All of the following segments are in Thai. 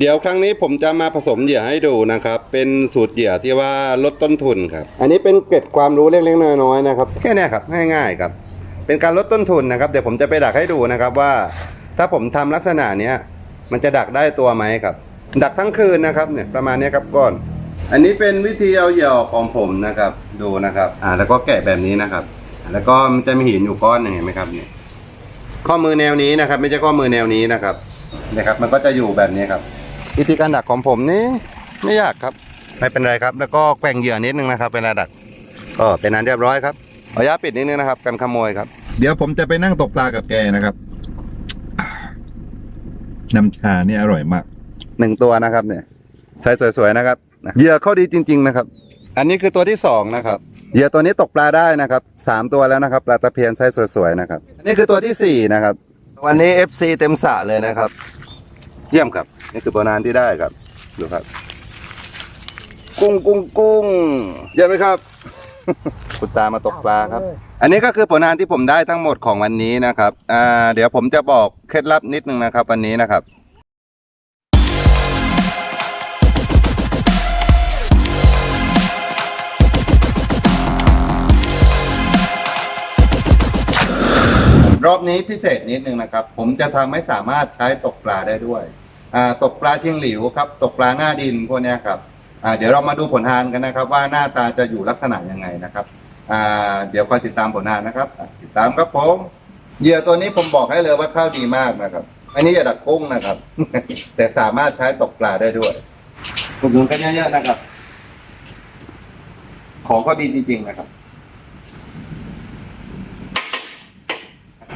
เดี๋ยวครั้งนี้ผมจะมาผสมเหยื่อให้ดูนะครับ เป็นสูตรเหยื่อที่ว่าลดต้นทุนครับ อันนี้เป็นเกร็ดความรู้เล็กๆน้อยๆนะครับ แค่นี้ครับง่ายๆครับ เป็นการลดต้นทุนนะครับ เดี๋ยวผมจะไปดักให้ดูนะครับว่า ถ้าผมทำลักษณะเนี้ยมันจะดักได้ตัวไหมครับ ดักทั้งคืนนะครับเนี่ยประมาณนี้ครับก้อน อันนี้เป็นวิธีเอาเหยื่อของผมนะครับ ดูนะครับอ่าแล้วก็แกะแบบนี้นะครับ แล้วก็มันจะมีหินอยู่ก้อนหนึ่งเห็นไหมครับเนี่ยข้อมือแนวนี้นะครับ ไม่ใช่ข้อมือแนวนี้นะครับนะครับ มันก็จะอยู่แบบนี้ครับ วิธีการดักของผมนี่ไม่ยากครับ ไม่เป็นไรครับ แล้วก็แกว่งเหยื่อนิดนึงนะครับเวลาดัก ก็เป็นอันเรียบร้อยครับขออนุญาตปิดนิดนึงนะครับกันขโมยครับ เดี๋ยวผมจะไปนั่งตกปลากับแกนะครับน้ำชานี่อร่อยมากหนึ่งตัวนะครับ เนี่ยไซส์สวยๆนะครับเหยื่อเข้าดีจริง ๆ นะครับ อันนี้คือตัวที่สองนะครับเหยื่อตัวนี้ตกปลาได้นะครับสามตัวแล้วนะครับปลาตะเพียนไซส์สวยๆนะครับอันนี้คือตัวที่สี่นะครับ วันนี้ FC เต็มสระเลยนะครับ เยี่ยมครับ นี่คือตัวนานที่ได้ครับ ดูครับ กุ้งกุ้งกุ้งเยี่ยมไหมครับ คุณตามาตกปลาครับ อันนี้ก็คือผลงานที่ผมได้ทั้งหมดของวันนี้นะครับอ่าเดี๋ยวผมจะบอกเคล็ดลับนิดนึงนะครับ วันนี้นะครับ รอบนี้พิเศษนิดนึงนะครับ ผมจะทำให้สามารถใช้ตกปลาได้ด้วยตกปลาเชียงหลิวครับ ตกปลาหน้าดินพวกนี้ครับเดี๋ยวเรามาดูผลงานกันนะครับ ว่าหน้าตาจะอยู่ลักษณะยังไงนะครับเดี๋ยวคอยติดตามผลงานนะครับ ติดตามครับผมเหยื่อตัวนี้ผมบอกให้เลยว่าข้าวดีมากนะครับ อันนี้อย่าดักกุ้งนะครับ แต่สามารถใช้ตกปลาได้ด้วยอุดหนุนกันเยอะๆนะครับ ของก็ดีจริงๆนะครับ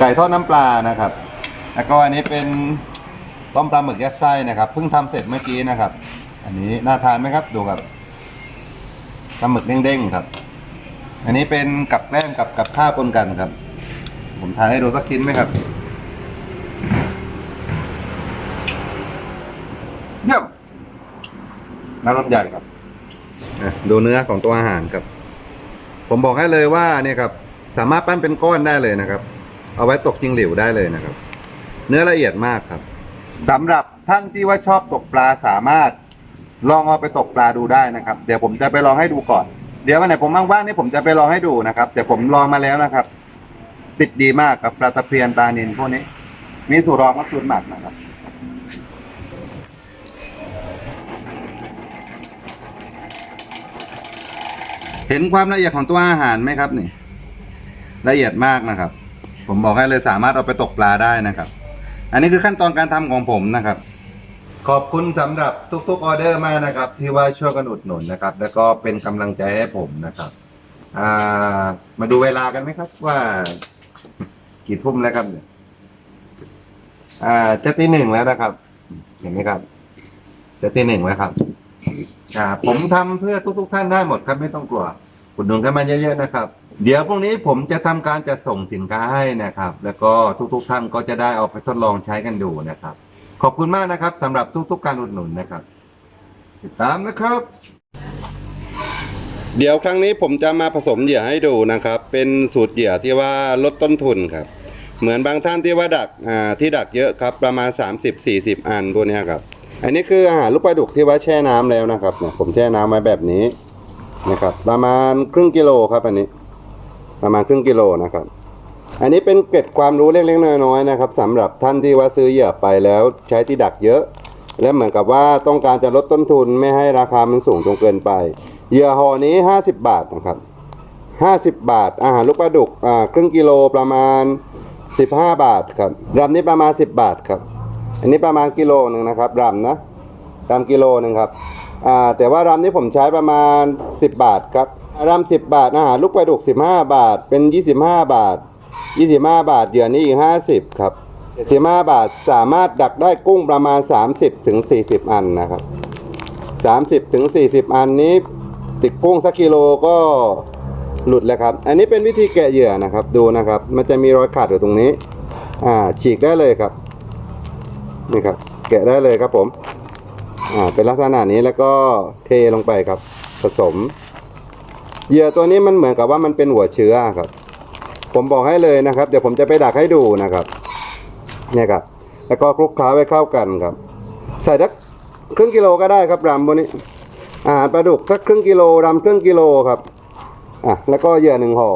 ไก่ทอดน้ำปลานะครับ แล้วก็อันนี้เป็นต้มปลาหมึกยัดไส้นะครับเพิ่งทำเสร็จเมื่อกี้นะครับ อันนี้น่าทานไหมครับ ดูครับปลาหมึกเด้งๆครับ อันนี้เป็นกับแกล้มกับกับข้าวปนกันครับ ผมทานให้ดูสักชิ้นไหมครับเยี่ยมน้ำลำใหญ่ครับดูเนื้อของตัวอาหารครับ ผมบอกให้เลยว่าเนี่ยครับ สามารถปั้นเป็นก้อนได้เลยนะครับ เอาไว้ตกจิงหลิวได้เลยนะครับ เนื้อละเอียดมากครับสำหรับท่านที่ว่าชอบตกปลาสามารถ ลองเอาไปตกปลาดูได้นะครับ เดี๋ยวผมจะไปลองให้ดูก่อน เดี๋ยววันไหนผมว่างๆนี่ผมจะไปลองให้ดูนะครับ แต่ผมลองมาแล้วนะครับ ติดดีมากกับปลาตะเพียนปลานินพวกนี้ มีสูตรรองกับสูตรหมักนะครับเห็นความละเอียดของตัวอาหารไหมครับนี่ละเอียดมากนะครับ ผมบอกให้เลยสามารถเอาไปตกปลาได้นะครับ อันนี้คือขั้นตอนการทำของผมนะครับ ขอบคุณสำหรับทุกๆออเดอร์มากนะครับ ที่ว่าช่วยกันอุดหนุนนะครับ แล้วก็เป็นกำลังใจให้ผมนะครับอ่ามาดูเวลากันไหมครับ ว่า กี่ทุ่มแล้วครับเนี่ยอ่าจะตีหนึ่งแล้วนะครับ เห็นไหมครับ จะตีหนึ่งแล้วครับอ่าผมทำเพื่อทุกๆท่านได้หมดครับไม่ต้องกลัวอุดหนุนกันมาเยอะๆนะครับ เดี๋ยวพรุ่งนี้ผมจะทำการจะส่งสินค้าให้นะครับ แล้วก็ทุกๆท่านก็จะได้เอาไปทดลองใช้กันดูนะครับ ขอบคุณมากนะครับสำหรับทุกๆการอุดหนุนนะครับ ติดตามนะครับ เดี๋ยวครั้งนี้ผมจะมาผสมเหยื่อให้ดูนะครับ เป็นสูตรเหยื่อที่ว่าลดต้นทุนครับ เหมือนบางท่านที่ว่าดักอ่าที่ดักเยอะครับ ประมาณ 30-40 อันพวกนี้ครับ อันนี้คืออาหารลูกปลาดุกที่ว่าแช่น้ำแล้วนะครับเนี่ยผมแช่น้ำไว้แบบนี้นะครับ ประมาณครึ่งกิโลครับอันนี้ ประมาณครึ่งกิโลนะครับ อันนี้เป็นเกร็ดความรู้เล็กๆน้อยๆนะครับสำหรับท่านที่ว่าซื้อเหยื่อไปแล้วใช้ที่ดักเยอะ และเหมือนกับว่าต้องการจะลดต้นทุนไม่ให้ราคามันสูงจนเกินไปเหยื่อห่อนี้ 50 บาทนะครับ 50 บาท อาหารลูกปลาดุกอ่าครึ่งกิโลประมาณ 15 บาทครับรำนี้ประมาณ 10 บาทครับ อันนี้ประมาณกิโลหนึ่งนะครับรำนะรำกิโลหนึ่งครับอ่าแต่ว่ารำนี้ผมใช้ประมาณ 10 บาทครับ รำ10บบาท อาหารลูกปลาดุก15บห้าบาท เป็น25บห้าบาท25บห้าบาทเหยื่อนี้อีก50ครับ75บห้าบาทสามารถดักได้กุ้งประมาณ30ถึง40อันนะครับ30ถึง40อันนี้ติดกุ้งสักกิโลก็หลุดแล้วครับ อันนี้เป็นวิธีแกะเหยื่อนะครับ ดูนะครับ มันจะมีรอยขาดอยู่ตรงนี้ อ่า ฉีกได้เลยครับ นี่ครับ แกะได้เลยครับผม อ่า เป็นลักษณะนี้แล้วก็เทลงไปครับ ผสม เหยื่อตัวนี้มันเหมือนกับว่ามันเป็นหัวเชื้อครับ ผมบอกให้เลยนะครับ เดี๋ยวผมจะไปดักให้ดูนะครับ เนี่ยครับ แล้วก็คลุกเคล้าไว้เข้ากันครับ ใส่สักครึ่งกิโลก็ได้ครับรำบนนี้อาหารปลาดุกสักครึ่งกิโลรำครึ่งกิโลครับอะแล้วก็เหยื่อหนึ่งห่อ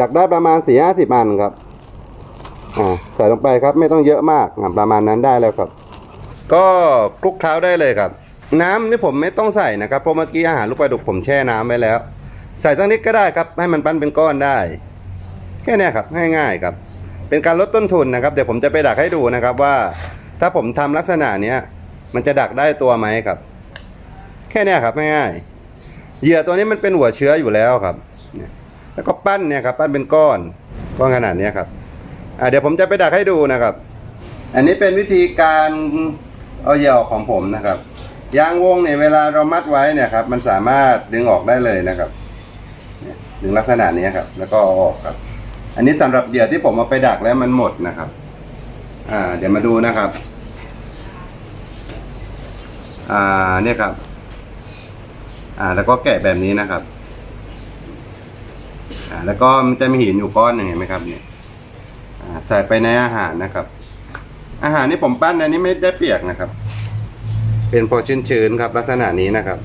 ดักได้ประมาณสี่ห้าสิบอันครับอ่าใส่ลงไปครับไม่ต้องเยอะมากอะประมาณนั้นได้แล้วครับ ก็คลุกเคล้าได้เลยครับ น้ำนี่ผมไม่ต้องใส่นะครับเพราะเมื่อกี้อาหารลูกปลาดุกผมแช่น้ำไว้แล้ว ใส่สักนิดก็ได้ครับ ให้มันปั้นเป็นก้อนได้ แค่เนี้ยครับง่ายๆครับ เป็นการลดต้นทุนนะครับ เดี๋ยวผมจะไปดักให้ดูนะครับว่า ถ้าผมทำลักษณะเนี้ย มันจะดักได้ตัวไหมครับ แค่เนี้ยครับง่ายๆเหยื่อตัวนี้มันเป็นหัวเชื้ออยู่แล้วครับแล้วก็ปั้นเนี่ยครับ ปั้นเป็นก้อนก้อนขนาดเนี้ยครับอ่าเดี๋ยวผมจะไปดักให้ดูนะครับ อันนี้เป็นวิธีการเอาเหยื่อของผมนะครับยางวงเนี่ยเวลาเรามัดไว้เนี่ยครับ มันสามารถดึงออกได้เลยนะครับ เนี่ยดึงลักษณะนี้ครับ แล้วก็เอาออกครับ อันนี้สำหรับเหยื่อที่ผมเอาไปดักแล้วมันหมดนะครับ อ่า เดี๋ยวมาดูนะครับ อ่าเนี่ยครับ อ่า แล้วก็แกะแบบนี้นะครับ อ่า แล้วก็มันจะมีหินอยู่ก้อนหนึ่งเห็นไหมครับเนี่ยอ่าใส่ไปในอาหารนะครับ อาหารที่ผมปั้นอันนี้ไม่ได้เปียกนะครับ เป็นพอชื้นๆครับ ลักษณะนี้นะครับ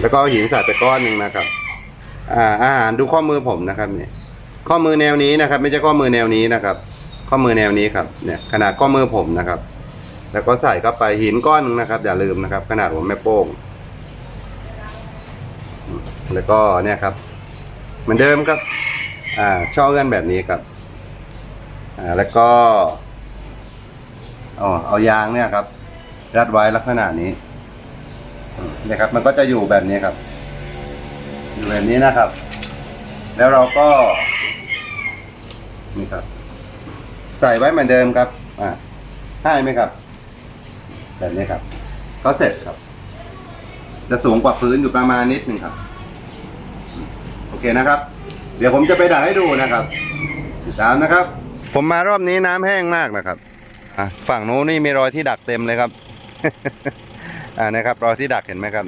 แล้วก็หินใส่ไปก้อนหนึ่งนะครับ อ่าอาหารดูข้อมือผมนะครับเนี่ย ข้อมือแนวนี้นะครับ ไม่ใช่ข้อมือแนวนี้นะครับ ข้อมือแนวนี้ครับ เนี่ยขนาดข้อมือผมนะครับ แล้วก็ใส่เข้าไปหินก้อนหนึงนะครับ อย่าลืมนะครับ ขนาดผมแม่โป้ง แล้วก็เนี่ยครับ เหมือนเดิมครับ อ่าช่อเอื้อนแบบนี้ครับ อ่าแล้วก็เอเอายางเนี่ยครับ รัดไว้ลักษณะนี้ นี่ยครับ มันก็จะอยู่แบบนี้ครับ อยู่แบบนี้นะครับ แล้วเราก็นี่ครับ ใส่ไว้เหมือนเดิมครับ อ่าให้ไหมครับ แบบนี้ครับ ก็เสร็จครับ จะสูงกว่าพื้นอยู่ประมาณนิดนึงครับ โอเคนะครับ เดี๋ยวผมจะไปดักให้ดูนะครับติดตามนะครับ ผมมารอบนี้น้ำแห้งมากนะครับ อะฝั่งโน้นนี่มีรอยที่ดักเต็มเลยครับ อ่านะครับรอยที่ดักเห็นไหมครับ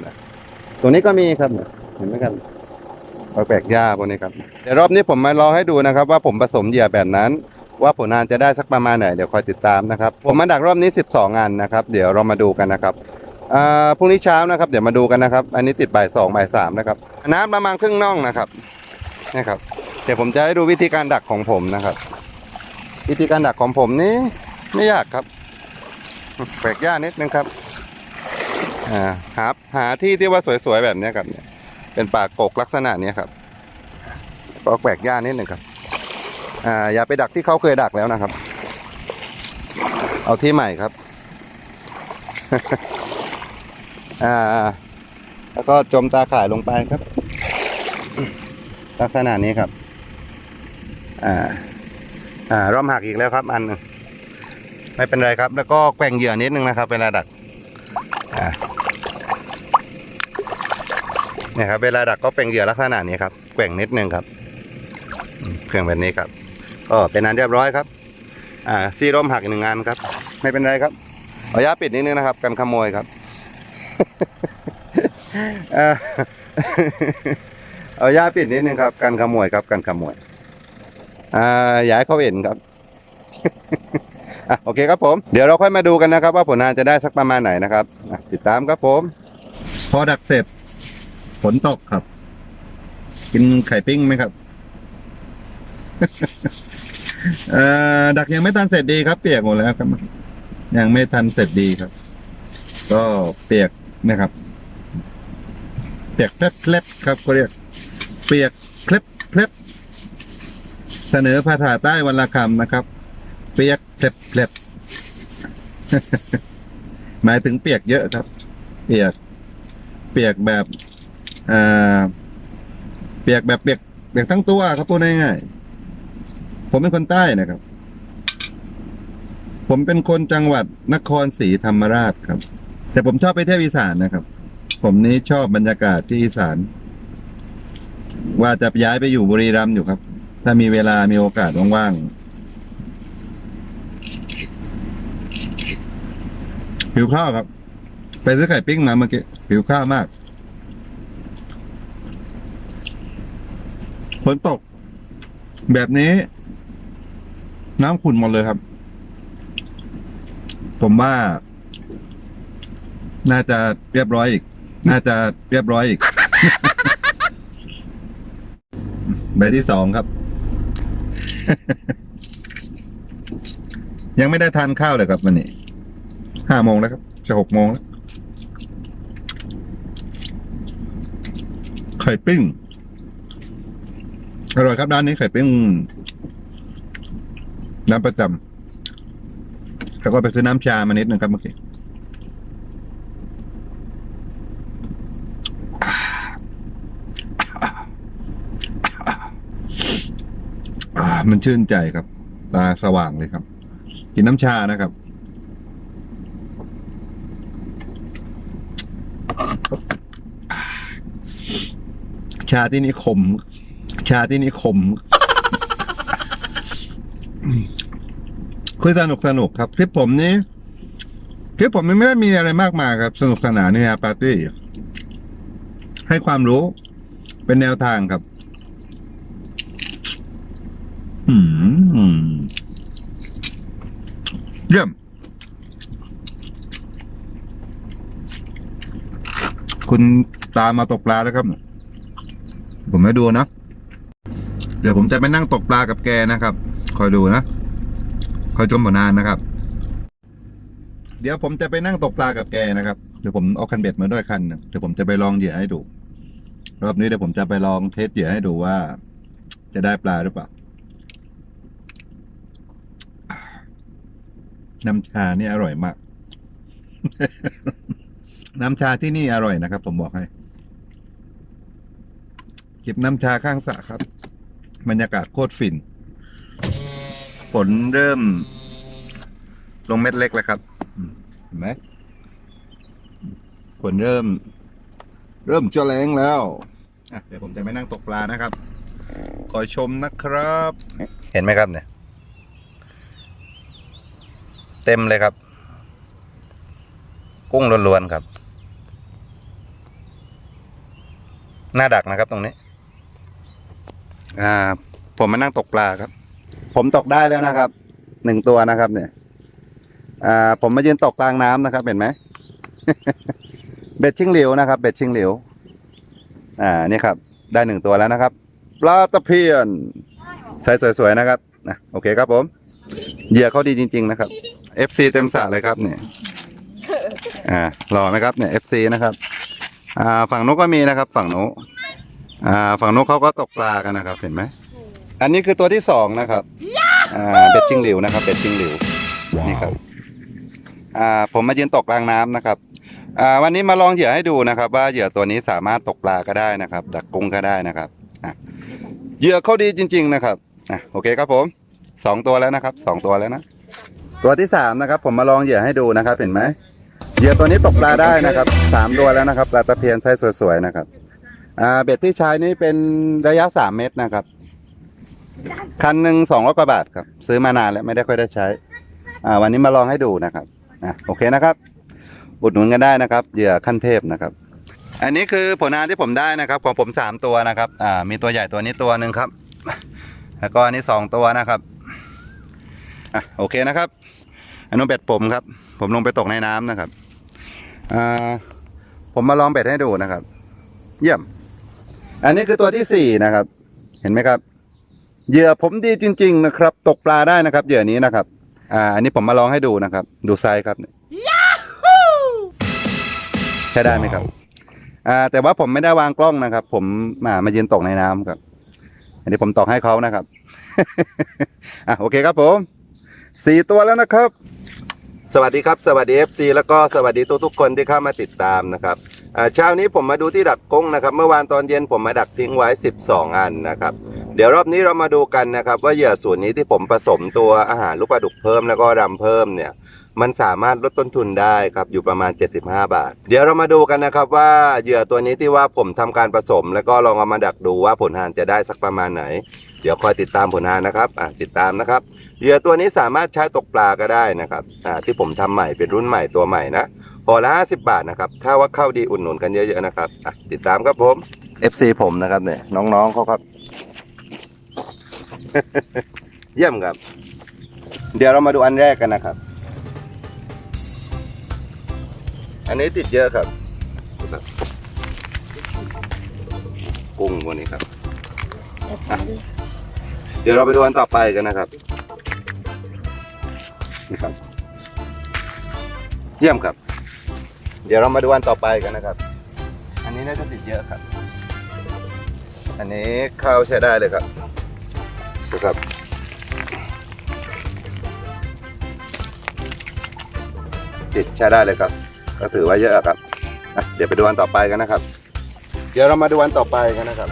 ตรงนี้ก็มีครับเห็นไหมครับรอยแปลกหญ้าพวกนี้ครับเดี๋ยวรอบนี้ผมมาลองให้ดูนะครับ ว่าผมผสมเหยื่อแบบนั้น ว่าผลงานจะได้สักประมาณไหนเดี๋ยวคอยติดตามนะครับ ผมมาดักรอบนี้ 12อันนะครับ เดี๋ยวเรามาดูกันนะครับอ่าพรุ่งนี้เช้านะครับ เดี๋ยวมาดูกันนะครับ อันนี้ติดบ่ายสองบ่ายสามนะครับน้ำประมาณครึ่งน่องนะครับนะครับ เดี๋ยวผมจะให้ดูวิธีการดักของผมนะครับ วิธีการดักของผมนี้ไม่ยากครับแปลกยากนิดนึงครับ อ่าหาหาที่ที่ว่าสวยๆแบบนี้ครับเนี่ยเป็นป่ากกลักษณะนี้ครับก็แปลกยากนิดหนึ่งครับอ่าอย่าไปดักที่เขาเคยดักแล้วนะครับ เอาที่ใหม่ครับอ่าแล้วก็จมตาข่ายลงไปครับ ลักษณะนี้ครับอ่าอ่าร่อมหักอีกแล้วครับ อันหนึงไม่เป็นไรครับ แล้วก็แกว่งเหยื่อนิดนึงนะครับเวลาดักอ่า นี่ยครับเวลาดักก็แกว่งเหยื่อลักษณะนี้ครับแกว่งนิดนึงครับเครื่องแบบนี้ครับก็เป็นอันเรียบร้อยครับ อ่าซีร่มหักหนึ่งอันครับ ไม่เป็นไรครับขออนุญาปิดนิดนึงนะครับกันขโมยครับอ่าเอายาปิดนิดนึงครับกันขโมยครับกันขโมยอ่าอย่าให้เขาเห็นครับโอเคครับผม เดี๋ยวเราค่อยมาดูกันนะครับ ว่าผลงานจะได้สักประมาณไหนนะครับติดตามครับผม พอดักเสร็จ ฝนตกครับ กินไข่ปิ้งไหมครับ เอ่อดักยังไม่ทันเสร็จดีครับ เปียกหมดแล้วครับ ยังไม่ทันเสร็จดีครับ ก็เปียกนะครับ เปียกเพล็ดเพล็ดครับก็เรียก เปียกเพล็ดเพล็ดเสนอภาษาใต้วันละคำนะครับ เปียกเพล็ดเพล็ดหมายถึงเปียกเยอะครับ เปียก เปียกแบบ อ่าเปียกแบบเปียกเปียกทั้งตัวครับพูดง่ายๆผมเป็นคนใต้นะครับ ผมเป็นคนจังหวัดนครศรีธรรมราชครับ แต่ผมชอบไปเที่ยวอีสานนะครับ ผมนี้ชอบบรรยากาศที่อีสาน ว่าจะย้ายไปอยู่บุรีรัมย์อยู่ครับ ถ้ามีเวลามีโอกาสว่างๆหิวข้าวครับ ไปซื้อไข่ปิ้งมาเมื่อกี้หิวข้าวมาก ฝนตก แบบนี้ น้ำขุ่นหมดเลยครับ ผมว่า น่าจะเรียบร้อยอีก น่าจะเรียบร้อยอีก ใบที่สองครับ ยังไม่ได้ทานข้าวเลยครับวันนี้ห้าโมงแล้วครับ จะหกโมงแล้วไข่ปิ้ง อร่อยครับร้านนี้ไข่ปิ้งน้ำประจำแล้วก็ไปซื้อน้ำชามานิดนึงครับเมื่อกี้มันชื่นใจครับ ตาสว่างเลยครับ กินน้ำชานะครับชาที่นี่ขม ชาที่นี่ขมคุยสนุกสนุกครับ คลิปผมนี้คลิปผมไม่ได้มีอะไรมากมายครับ สนุกสนานเนี่ยปาร์ตี้ ให้ความรู้เป็นแนวทางครับอืมเยี่ยม คุณตามมาตกปลาแล้วครับ ผมไม่ดูนะ เดี๋ยวผมจะไปนั่งตกปลากับแกนะครับ คอยดูนะคอยชมผลงานนะครับ เดี๋ยวผมจะไปนั่งตกปลากับแกนะครับ เดี๋ยวผมเอาคันเบ็ดมาด้วยคันเดี๋ยวผมจะไปลองเหยื่อให้ดู รอบนี้เดี๋ยวผมจะไปลองเทสเหยื่อให้ดูว่า จะได้ปลาหรือเปล่า น้ำชานี่อร่อยมาก น้ำชาที่นี่อร่อยนะครับ ผมบอกให้ เก็บน้ำชาข้างสระครับ บรรยากาศโคตรฟิน ฝนเริ่ม ลงเม็ดเล็กแล้วครับ เห็นไหมฝนเริ่ม เริ่มจะแรงแล้วเดี๋ยวผมจะไปนั่งตกปลานะครับขอชมนะครับ เห็นไหมครับเนี่ย เต็มเลยครับ กุ้งล้วนๆครับ หน้าดักนะครับตรงนี้ อ่า ผมมานั่งตกปลาครับ ผมตกได้แล้วนะครับ หนึ่งตัวนะครับ เนี่ย อ่า ผมมายืนตกกลางน้ำนะครับ เห็นไหม เบ็ดชิงเหลิวนะครับ เบ็ดชิงเหลิวอ่า นี่ครับ ได้หนึ่งตัวแล้วนะครับ ปลาตะเพียนใส่สวยๆนะครับอะโอเคครับผมเหยื่อเขาดีจริง ๆ นะครับ FC เต็มสระเลยครับ เนี่ย อ่าหล่อไหมครับเนี่ย FC นะครับ อ่า ฝั่งนู้นก็มีนะครับ ฝั่งนู้น อ่าฝั่งนู้นเขาก็ตกปลากันนะครับ เห็นไหม อันนี้คือตัวที่สองนะครับอ่าเบ็ดจิงหลิวนะครับเบ็ดจิงหลิวนี่ครับอ่าผมมายืนตกกลางน้ำนะครับอ่าวันนี้มาลองเหยื่อให้ดูนะครับ ว่าเหยื่อตัวนี้สามารถตกปลาก็ได้นะครับ ดักกุ้งก็ได้นะครับอะเหยื่อเขาดีจริง ๆ นะครับอะโอเคครับผมสองตัวแล้วนะครับสองตัวแล้วนะตัวที่สามนะครับ ผมมาลองเหยื่อให้ดูนะครับ เห็นไหมเหยื่อตัวนี้ตกปลาได้นะครับสามตัวแล้วนะครับปลาตะเพียนไซส์สวยๆนะครับ อ่าเบ็ดที่ใช้นี่เป็นระยะสามเมตรนะครับ คันหนึ่งสองร้อยกว่าบาทครับ ซื้อมานานแล้วไม่ได้ค่อยได้ใช้ อ่า วันนี้มาลองให้ดูนะครับอะโอเคนะครับ อุดหนุนกันได้นะครับเหยื่อขั้นเทพนะครับ อันนี้คือผลงานที่ผมได้นะครับ ของผมสามตัวนะครับ อ่า มีตัวใหญ่ตัวนี้ตัวหนึ่งครับ แล้วก็อันนี้สองตัวนะครับอะโอเคนะครับ อันนู้นเบ็ดผมครับ ผมลงไปตกในน้ำนะครับอ่าผมมาลองเบ็ดให้ดูนะครับ เยี่ยม อันนี้คือตัวที่สี่นะครับ เห็นไหมครับ เหยื่อผมดีจริง ๆ นะครับ ตกปลาได้นะครับ เหยื่อนี้นะครับ อ่า อันนี้ผมมาลองให้ดูนะครับ ดูไซส์ครับใช้ได้ไหมครับ อ่า แต่ว่าผมไม่ได้วางกล้องนะครับ ผมมามายืนตกในน้ำครับ อันนี้ผมตอกให้เขานะครับ อะโอเคครับผมสี่ตัวแล้วนะครับ สวัสดีครับ สวัสดี FC แล้วก็สวัสดีทุกๆคนที่เข้ามาติดตามนะครับอ่า เช้านี้ผมมาดูที่ดักกุ้งนะครับ เมื่อวานตอนเย็นผมมาดักทิ้งไว้ 12 อันนะครับ เดี๋ยวรอบนี้เรามาดูกันนะครับ ว่าเหยื่อส่วนนี้ที่ผมผสมตัวอาหารลูกปลาดุกเพิ่มแล้วก็รำเพิ่มเนี่ยมันสามารถลดต้นทุนได้ครับอยู่ประมาณ 75 บาท เดี๋ยวเรามาดูกันนะครับว่าเหยื่อตัวนี้ที่ว่าผมทำการผสม แล้วก็ลองเอามาดักดูว่าผลงานจะได้สักประมาณไหน เดี๋ยวคอยติดตามผลงานนะครับอะติดตามนะครับเหยื่อตัวนี้สามารถใช้ตกปลาก็ได้นะครับอ่าที่ผมทำใหม่เป็นรุ่นใหม่ตัวใหม่นะ พอละ50บาทนะครับ ถ้าว่าเข้าดีอุดหนุนกันเยอะๆนะครับอะติดตามครับผม FC ผมนะครับเนี่ย น้องๆเขาครับ เยี่ยมครับ เดี๋ยวเรามาดูอันแรกกันนะครับ อันนี้ติดเยอะครับกุ้งวกนี้ครับเดี๋ยวเราไปดูอันต่อไปกันนะครับนี่ครับ เยี่ยมครับ ดี๋ยวเรามาดูอันต่อไปกันนะครับ อันนี้น่าจะติดเยอะครับ อันนี้เข้าใช้ได้เลยครับดูครับ ติดใช้ได้เลยครับ ก็ถือว่าเยอะครับ เดี๋ยวไปดูอันต่อไปกันนะครับ เดี๋ยวเรามาดูอันต่อไปกันนะครับ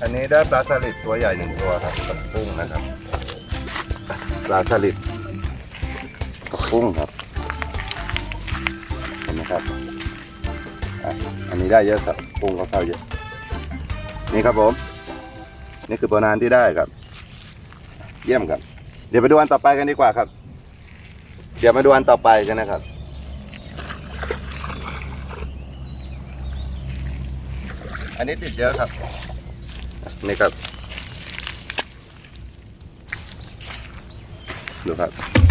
อันนี้ได้ปลาสลิดตัวใหญ่หนึ่งตัวครับกับกุ้งนะครับ ปลาสลิด กุ้งครับเห็นไหมครับอันนี้ได้เยอะครับกุ้งก็เข้าเยอะ นี่ครับผม นี่คือปริมาณที่ได้ครับ เยี่ยมครับ เดี๋ยวไปดูอันต่อไปกันดีกว่าครับ เดี๋ยวมาดูอันต่อไปกันนะครับอันนี้ติดเยอะครับ นี่ครับ ดูครับ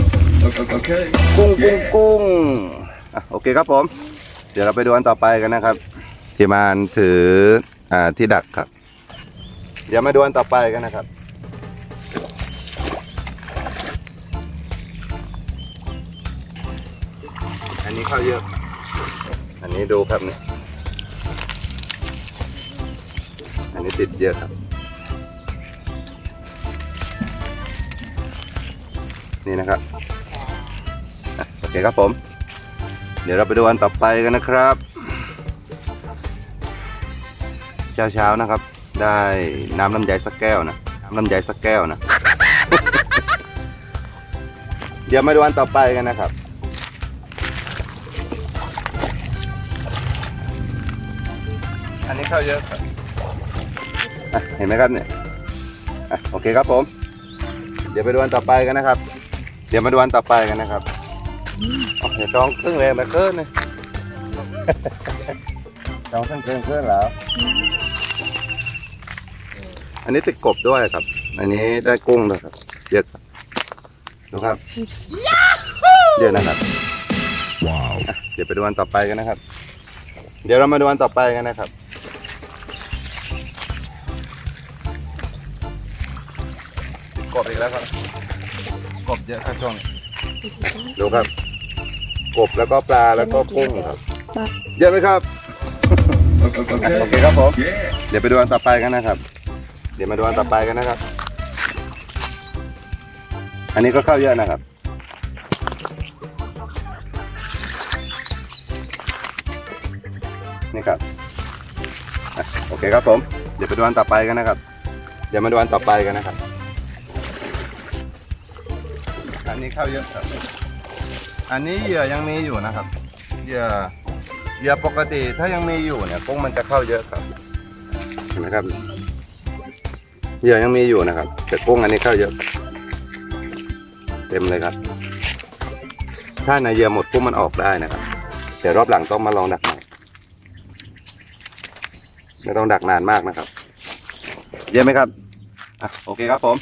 กุ้งกุ้งกุ้งอะโอเคครับผม เดี๋ยวเราไปดูอันต่อไปกันนะครับ ที่มานถืออ่าที่ดักครับ เดี๋ยวมาดูอันต่อไปกันนะครับ อันนี้เข้าเยอะ อันนี้ดูครับนี่อันนี้ติดเยอะครับ นี่นะครับ เคครับผม เดี๋ยวเราไปดูอันต่อไปกันนะครับ เช้าเช้านะครับ ได้น้ำลำไยสักแก้วนะน้ำลำไยสักแก้วนะ เดี๋ยวมาดูอันต่อไปกันนะครับอันนี้เข้าเยอะครับเห็นไหมครับเนี่ยโอเคครับผม เดี๋ยวไปดูอันต่อไปกันนะครับ เดี๋ยวมาดูอันต่อไปกันนะครับ โอเคจองครึ่งแรงแต่เกินเลยจองครึ่งเกินเกินแล้ว อันนี้ติดกบด้วยครับ อันนี้ได้กุ้งด้วยครับเยอะครับดูครับเยอะนะครับ Wow. อะเดี๋ยวไปดูอันต่อไปกันนะครับ เดี๋ยวเรามาดูอันต่อไปกันนะครับกบอีกแล้วครับ กบเยอะครับช่วงนี้ดูครับ กบแล้วก็ปลาแล้วก็กุ้งครับ เยอะไหมครับ Okay. โอเคครับผม Yeah. เดี๋ยวไปดูอันต่อไปกันนะครับ เดี๋ยวมาดูอันต่อไปกันนะครับ อันนี้ก็เข้าเยอะนะครับ นี่ครับอะโอเคครับผม เดี๋ยวไปดูอันต่อไปกันนะครับ เดี๋ยวมาดูอันต่อไปกันนะครับ อันนี้เข้าเยอะครับ อันนี้เหยื่อยังมีอยู่นะครับเหยื่อเหยื่อปกติถ้ายังมีอยู่เนี่ยกุ้งมันจะเข้าเยอะครับเห็นไหมครับเหยื่อยังมีอยู่นะครับแต่กุ้งอันนี้เข้าเยอะ เต็มเลยครับ ถ้าในเหยื่อหมดกุ้งมันออกได้นะครับแต่รอบหลังต้องมาลองดักใหม่ไม่ต้องดักนานมากนะครับ เยอะไหมครับอะโอเคครับผม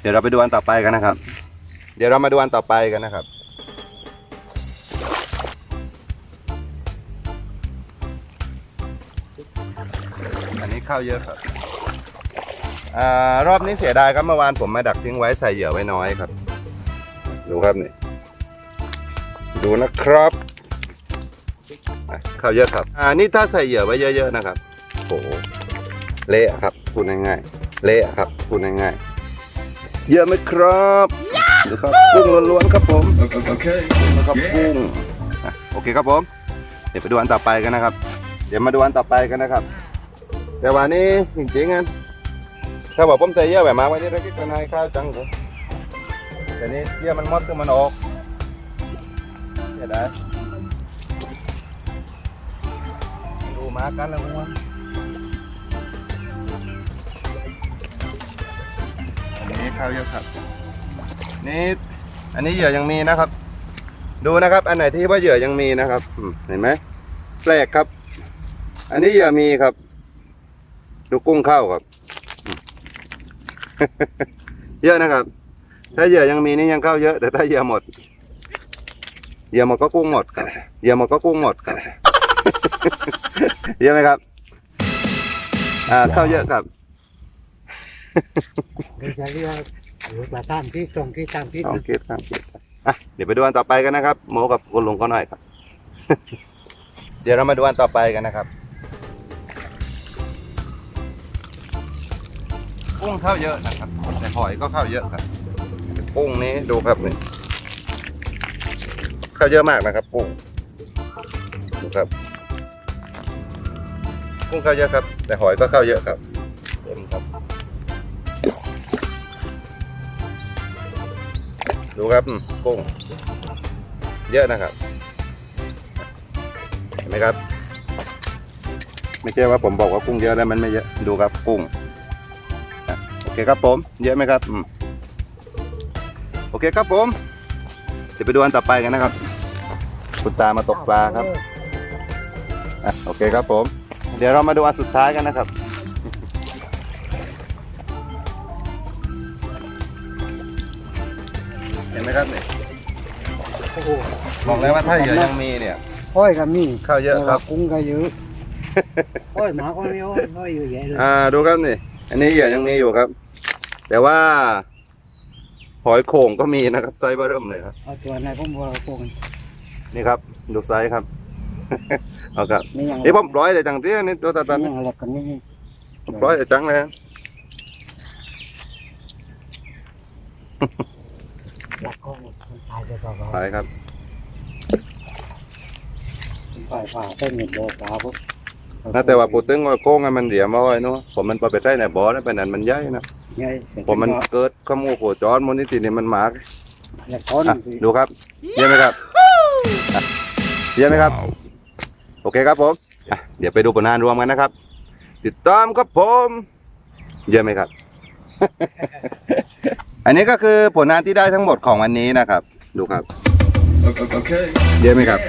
เดี๋ยวเราไปดูอันต่อไปกันนะครับ เดี๋ยวเรามาดูอันต่อไปกันนะครับ ข้าเยอะครับอารอบนี้เสียดายครับเมื่อวานผมมาดักทิ้งไว้ใส่เหยื่อไว้น้อยครับ ดูครับนี่ ดูนะครับอะเข้าเยอะครับ อ่านี่ถ้าใส่เหยื่อไว้เยอะๆนะครับโอ้โหเละครับพูดง่ายๆเละครับพูดง่ายๆเยอะไหมครับดูครับกุ้งล้วนๆครับผม Okay. นะครับกุ้งอะโอเคครับผม เดี๋ยวไปดูอันต่อไปกันนะครับ เดี๋ยวมาดูอันต่อไปกันนะครับ แต่วันนี้จริงๆอะถ้าบอกผมใส่เยอะแบบมาไว้ได้แล้วก็นายข้าวจังเลยแต่นี้เยอะมันมดก็มันออกเสียดายดูมากันแล้วมั้งอันนี้ข้าวเยอะครับนี่อันนี้เหยื่อยังมีนะครับ ดูนะครับ อันไหนที่ว่าเหยื่อยังมีนะครับเห็นไหมแปลกครับ อันนี้เหยื่อมีครับ ดูกุ้งเข้าครับอืมเยอะนะครับ ถ้าเหยื่อยังมีนี่ยังเข้าเยอะ แต่ถ้าเหยื่อหมดเหยื่อหมดก็กุ้งหมดครับเหยื่อหมดก็กุ้งหมดครับเยอะไหมครับ อ่า เข้าเยอะครับเดี๋ยวจะเรียกหรือประทานที่ตรงที่ตามที่โอเคครับอะเดี๋ยวไปดูอันต่อไปกันนะครับโมกับคุณลุงก็หน่อยครับ เดี๋ยวเรามาดูอันต่อไปกันนะครับ กุ้งเข้าเยอะนะครับ แต่หอยก็เข้าเยอะครับกุ้งนี้ดูครับนี่เข้าเยอะมากนะครับกุ้งดูครับกุ้งเข้าเยอะครับ แต่หอยก็เข้าเยอะครับเต็มครับ ดูครับกุ้งเยอะนะครับเห็นไหมครับ ไม่ใช่ว่าผมบอกว่ากุ้งเยอะแล้วมันไม่เยอะดูครับกุ้ง เคครับผม เยอะไหมครับอืมโอเคครับผมเดี๋ยวไปดูอันต่อไปกันนะครับ คุณตามาตกปลาครับอะโอเคครับผม เดี๋ยวเรามาดูอันสุดท้ายกันนะครับ เห็นไหมครับเนี่ยโอ้โหบอกแล้วว่าถ้าเหยื่อยังมีเนี่ยอ้อยก็มีเข้าเยอะครับแต่ว่ากุ้งก็เยอะอ้อยหมาก็ไม่อ้อยอ้อยอยู่ใหญ่เลยอ่าดูครับนี่อันนี้เหยื่อยังมีอยู่ครับ แต่ว่า หอยโข่งก็มีนะครับไซส์เบอร์เริ่มเลยครับเอาตัวไหนผมบอกกุ้งนี่ครับดูไซส์ครับ เอาครับนี่ยังนี่ผมร้อยเลยจังเตี้ยนี่ตัวตาตันนี่ยังเล็กกันนี่ผมร้อยเลยจังเลยหลักก็คนตายจะต่อไปครับฝ่ายฝ่าเป็นเงินโดปลาปุ๊บน่าแต่ว่าปูตึงว่าโค้งอะมันเหลี่ยมเอาไว้เนาะผมมันพอไปใช้ในบ่อนะเป็นนั้นมันใหญ่นะ ใหญ่ผมมันเกิดขโมยโขจรมันนี่ทีนี่มันหมากเล็กก้อนอะดูครับเยี่ยมไหมครับอะเยี่ยมไหมครับ โอเคครับผมอะเดี๋ยวไปดูผลงานรวมกันนะครับ ติดตามครับผมเยี่ยมไหมครับ อันนี้ก็คือผลงานที่ได้ทั้งหมดของวันนี้นะครับ ดูครับ Okay. เยี่ยมไหมครับ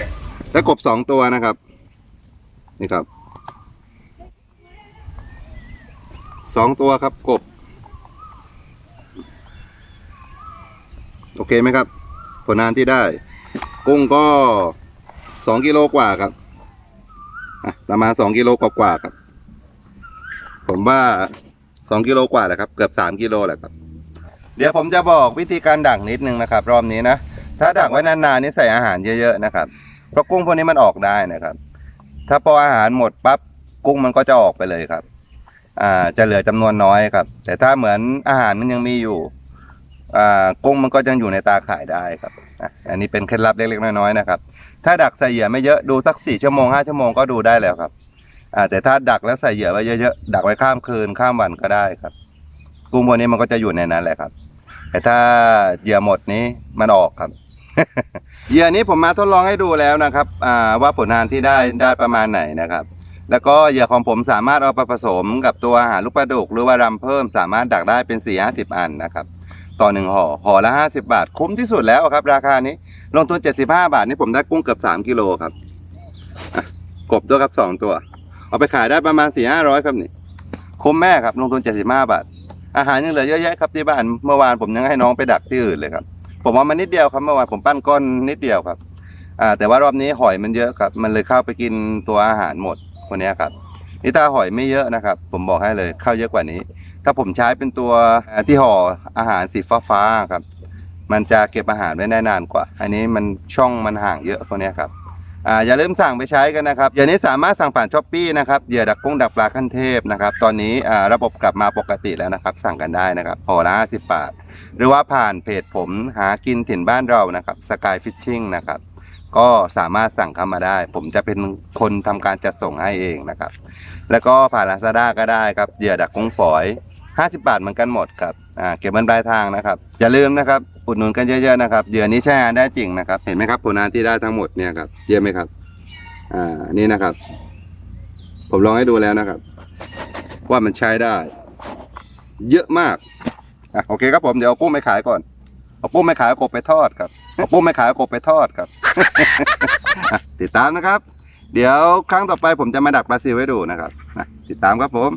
แล้วกบสองตัวนะครับ นี่ครับสองตัวครับกบ โอเคไหมครับ ผลงานที่ได้ กุ้งก็สองกิโลกว่าครับประมาณสองกิโลกว่าๆครับ ผมว่าสองกิโลกว่าแหละครับ เกือบสามกิโลแหละครับ เดี๋ยวผมจะบอกวิธีการดักนิดนึงนะครับ รอบนี้นะ ถ้าดักไว้นานๆนี่ใส่อาหารเยอะๆนะครับ เพราะกุ้งพวกนี้มันออกได้นะครับ ถ้าพออาหารหมดปั๊บกุ้งมันก็จะออกไปเลยครับ อ่า จะเหลือจำนวนน้อยครับ แต่ถ้าเหมือนอาหารมันยังมีอยู่ กุ้งมันก็ยังอยู่ในตาข่ายได้ครับอันนี้เป็นเคล็ดลับเล็กๆน้อยๆนะครับ ถ้าดักใส่เหยื่อไม่เยอะดูสักสี่ชั่วโมงห้าชั่วโมงก็ดูได้แล้วครับอ่าแต่ถ้าดักแล้วใส่เหยื่อไว้เยอะๆดักไว้ข้ามคืนข้ามวันก็ได้ครับ กุ้งพวกนี้มันก็จะอยู่ในนั้นแหละครับ แต่ถ้าเหยื่อหมดนี้มันออกครับเหยื่อนี้ผมมาทดลองให้ดูแล้วนะครับอ่าว่าผลงานที่ได้ได้ประมาณไหนนะครับแล้วก็เหยื่อของผมสามารถเอาไปผสมกับตัวอาหารลูกปลาดุกหรือว่ารำเพิ่มสามารถดักได้เป็น4ี่ห้าสิบอันนะครับ ต่อหนึ่งห่อห่อละห้าสิบาท คุ้มที่สุดแล้วครับ ราคานี้ลงทุนเจ็ดสิบห้าบาทนี่ผมได้กุ้งเกือบสามกิโลครับกบด้วยครับสองตัว เอาไปขายได้ประมาณสี่ห้าร้อยครับนี่คุ้มแม่ครับลงทุนเจ็ดสิบห้าบาท อาหารยังเหลือเยอะแยะครับที่บ้านเมื่อวานผมยังให้น้องไปดักที่อื่นเลยครับ ผมว่ามันนิดเดียวครับเมื่อวานผมปั้นก้อนนิดเดียวครับอ่าแต่ว่ารอบนี้หอยมันเยอะครับ มันเลยเข้าไปกินตัวอาหารหมดคนนี้ครับนี่ถ้าหอยไม่เยอะนะครับ ผมบอกให้เลยเข้าเยอะกว่านี้ ถ้าผมใช้เป็นตัวที่ห่ออาหารสีฟ้าๆครับ มันจะเก็บอาหารไว้ได้นานกว่า อันนี้มันช่องมันห่างเยอะคนนี้ครับอ่าอย่าลืมสั่งไปใช้กันนะครับเหยื่อนี้สามารถสั่งผ่านช้อปปี้นะครับเหยื่อดักกุ้งดักปลาขั้นเทพนะครับ ตอนนี้อ่าระบบกลับมาปกติแล้วนะครับ สั่งกันได้นะครับห่อละ50บาท หรือว่าผ่านเพจผมหากินถิ่นบ้านเรานะครับสกายฟิชชิ่งนะครับก็สามารถสั่งเข้ามาได้ ผมจะเป็นคนทำการจัดส่งให้เองนะครับ แล้วก็ผ่านลาซาด้าก็ได้ครับเหยื่อดักกุ้งฝอย 50 บาทเหมือนกันหมดครับอ่าเก็บเงินปลายทางนะครับ อย่าลืมนะครับอุดหนุนกันเยอะๆนะครับเหยื่อนี้ใช้งานได้จริงนะครับ เห็นไหมครับผลงานที่ได้ทั้งหมดเนี่ยครับเยี่ยมไหมครับอ่านี่นะครับ ผมลองให้ดูแล้วนะครับ ว่ามันใช้ได้ เยอะมากอะโอเคครับผมเดี๋ยวเอากุ้งไปขายก่อนเอากุ้งไปขายกบไปทอดครับเอากุ้งไปขายกบไปทอดครับ ติดตามนะครับ เดี๋ยวครั้งต่อไปผมจะมาดักปลาซิวให้ดูนะครับติดตามครับผม